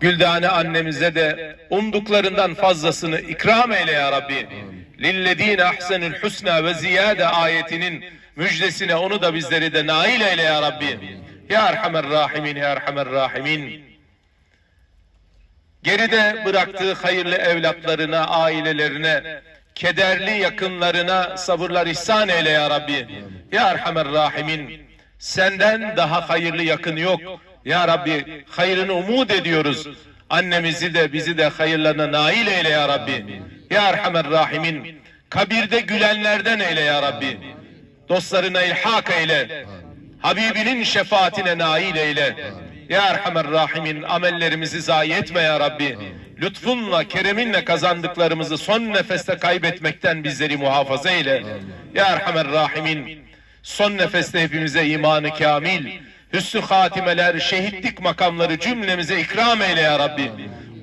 Güldane annemize de umduklarından fazlasını ikram eyle ya Rabbi. Lillezine ahsenül husna ve ziyade ayetinin müjdesine onu da bizleri de nail eyle ya Rabbi. Ya Erhamer Rahimin, Ya Erhamer Rahimin. Geride bıraktığı hayırlı evlatlarına, ailelerine, kederli yakınlarına sabırlar ihsan eyle ya Rabbi. Ya Erhamer Rahimin. Senden daha hayırlı yakın yok. Ya Rabbi hayrını umut ediyoruz. Annemizi de bizi de hayırlarına nail eyle ya Rabbi. Ya Erhamer Rahimin. Kabirde gülenlerden eyle ya Rabbi. Dostlarına ilhak eyle. Habibinin şefaatine nail eyle. Ya Erhamer Rahimin amellerimizi zayi etme ya Rabbi. Lütfunla, kereminle kazandıklarımızı son nefeste kaybetmekten bizleri muhafaza eyle. Ya Erhamer Rahimin son nefeste hepimize imanı kamil, hüsnü hatimeler, şehitlik makamları cümlemize ikram eyle ya Rabbi.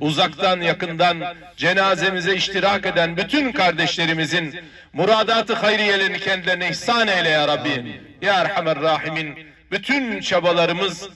Uzaktan yakından cenazemize iştirak eden bütün kardeşlerimizin muradatı hayriyelerini kendilerine ihsan eyle ya Rabbi. Ya Erhamer Rahimin bütün çabalarımız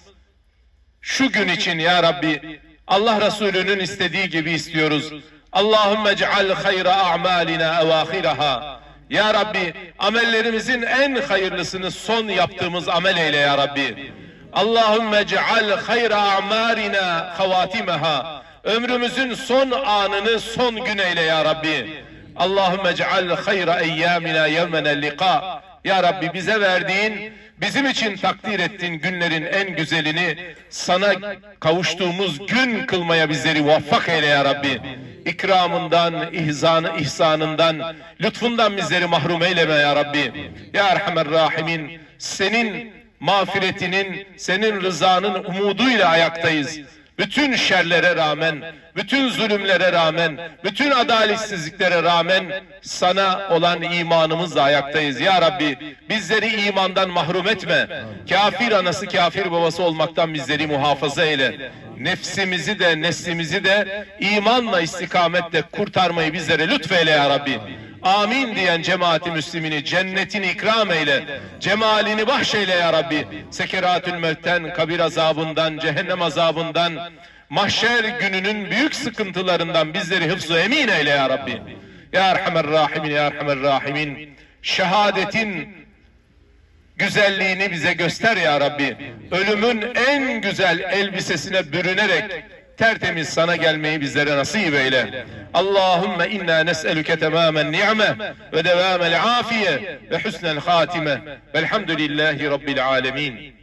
şu gün için ya Rabbi Allah Resulü'nün istediği gibi istiyoruz. Allahümme ceal hayra a'malina evahiraha. Ya Rabbi amellerimizin en hayırlısını son yaptığımız amel eyle ya Rabbi. Allahümme ceal hayra a'marina havatimeha. Ömrümüzün son anını son gün eyle ya Rabbi. Allahümme ceal hayra eyyamina yevmenel liqa. Ya Rabbi bize verdiğin, bizim için takdir ettiğin günlerin en güzelini sana kavuştuğumuz gün kılmaya bizleri muvaffak eyle ya Rabbi. İkramından, ihzanı, ihsanından, lütfundan bizleri mahrum eyleme ya Rabbi. Ya Erhamer Rahimin, senin mağfiretinin, senin rızanın umuduyla ayaktayız. Bütün şerlere rağmen, bütün zulümlere rağmen, bütün adaletsizliklere rağmen sana olan imanımızla ayaktayız. Ya Rabbi bizleri imandan mahrum etme. Kafir anası kafir babası olmaktan bizleri muhafaza eyle. Nefsimizi de neslimizi de imanla istikametle kurtarmayı bizlere lütfeyle ya Rabbi. Amin diyen cemaati müslimini cennetin ikram eyle. Cemalini bahşeyle ya Rabbi. Sekeratül mevtten, kabir azabından, cehennem azabından, mahşer gününün büyük sıkıntılarından bizleri hıfzu emin eyle ya Rabbi. Ya Erhamer Rahimin, Ya Erhamer Rahimin. Şehadetin güzelliğini bize göster ya Rabbi. Ölümün en güzel elbisesine bürünerek tertemiz sana gelmeyi bizlere nasip eyle. Allahümme inna nes'eluke temamen ni'me ve devamel afiye ve husnel hatime velhamdülillahi rabbil alemin.